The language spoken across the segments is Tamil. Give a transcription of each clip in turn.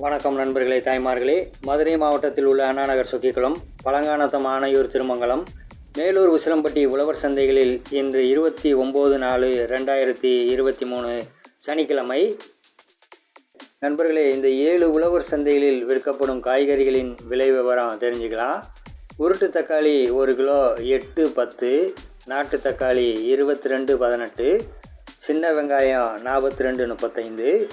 வணக்கம் நண்பர்களே தாய்மார்களே. மதுரை மாவட்டத்தில் உள்ள அண்ணாநகர் சொக்கிக்குளம் பழங்கானத்தம் ஆனையூர் திருமங்கலம் மேலூர் உசிலம்பட்டி உழவர் சந்தைகளில் இன்று இருபத்தி ஒம்பது நாலு ரெண்டாயிரத்தி இருபத்தி மூணு சனிக்கிழமை. நண்பர்களே இந்த ஏழு உழவர் சந்தைகளில் விற்கப்படும் காய்கறிகளின் விலை விவரம் தெரிஞ்சுக்கலாம். உருட்டு தக்காளி ஒரு கிலோ எட்டு பத்து நாட்டு தக்காளி இருபத்தி ரெண்டு பதினெட்டு சின்ன வெங்காயம் நாற்பத்தி ரெண்டு முப்பத்தைந்து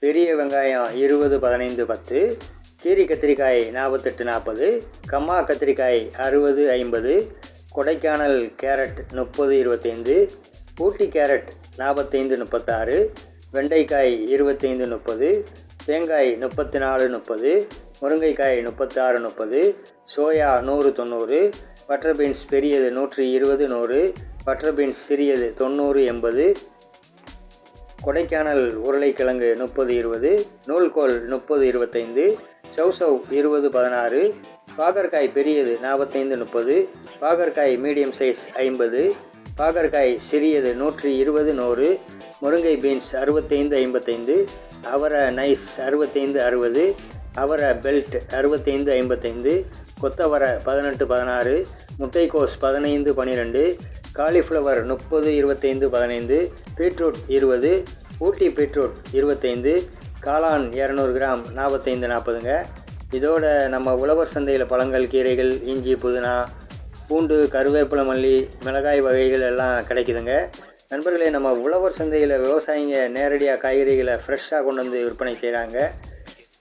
பெரிய வெங்காயம் இருபது பதினைந்து பத்து. கீரி கத்திரிக்காய் நாற்பத்தெட்டு நாற்பது. கம்மா கத்திரிக்காய் அறுபது ஐம்பது. கொடைக்கானல் கேரட் முப்பது இருபத்தைந்து. ஊட்டி கேரட் நாற்பத்தைந்து முப்பத்தாறு. வெண்டைக்காய் இருபத்தைந்து முப்பது. தேங்காய் முப்பத்தி நாலு முப்பது. முருங்கைக்காய் முப்பத்தாறு முப்பது. சோயா நூறு தொண்ணூறு. பட்டர் பீன்ஸ் பெரியது நூற்றி இருபது நூறு. பட்டர் பீன்ஸ் சிறியது தொண்ணூறு எண்பது. கொடைக்கானல் உருளைக்கிழங்கு முப்பது இருபது நூல்கோல் முப்பது இருபத்தைந்து சௌசவ் இருபது பதினாறு பாகற்காய் பெரியது நாற்பத்தைந்து முப்பது பாகற்காய் மீடியம் சைஸ் ஐம்பது பாகற்காய் சிறியது நூற்றி இருபது நூறு முருங்கை பீன்ஸ் அறுபத்தைந்து ஐம்பத்தைந்து அவரை நைஸ் அறுபத்தைந்து அறுபது அவரை பெல்ட் அறுபத்தைந்து ஐம்பத்தைந்து கொத்தவரை பதினெட்டு பதினாறு முட்டைக்கோஸ் பதினைந்து பன்னிரெண்டு காலிஃப்ளவர் முப்பது இருபத்தைந்து பதினைந்து பீட்ரூட் இருபது ஊட்டி பீட்ரூட் இருபத்தைந்து காளான் இரநூறு கிராம் நாற்பத்தைந்து நாற்பதுங்க. இதோட நம்ம உழவர் சந்தையில் பழங்கள் கீரைகள் இஞ்சி புதினா பூண்டு கருவேப்பிலை மல்லி மிளகாய் வகைகள் எல்லாம் கிடைக்குதுங்க. நண்பர்களே நம்ம உழவர் சந்தையில் விவசாயிங்க நேரடியாக காய்கறிகளை ஃப்ரெஷ்ஷாக கொண்டு வந்து விற்பனை செய்கிறாங்க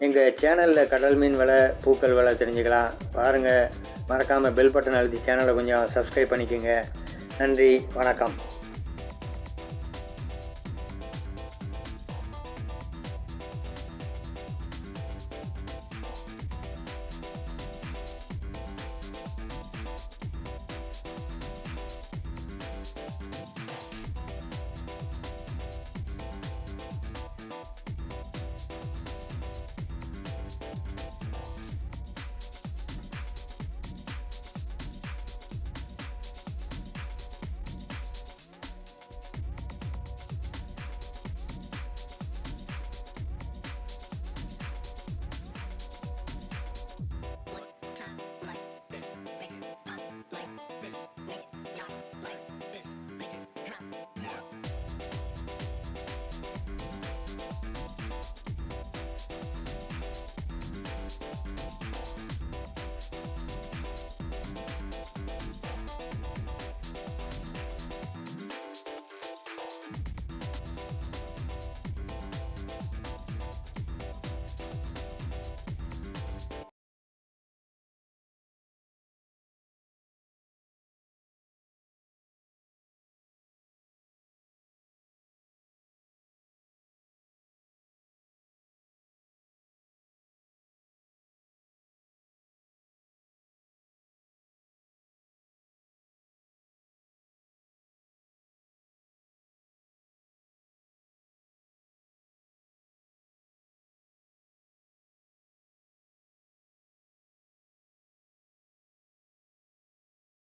எங்கள் சேனலில் கடல் மீன் விலை பூக்கள் விலை தெரிஞ்சுக்கலாம். பாருங்கள் மறக்காமல் பெல் பட்டன் அழுத்தி சேனலை கொஞ்சம் சப்ஸ்கிரைப் பண்ணிக்கோங்க. நன்றி வணக்கம்.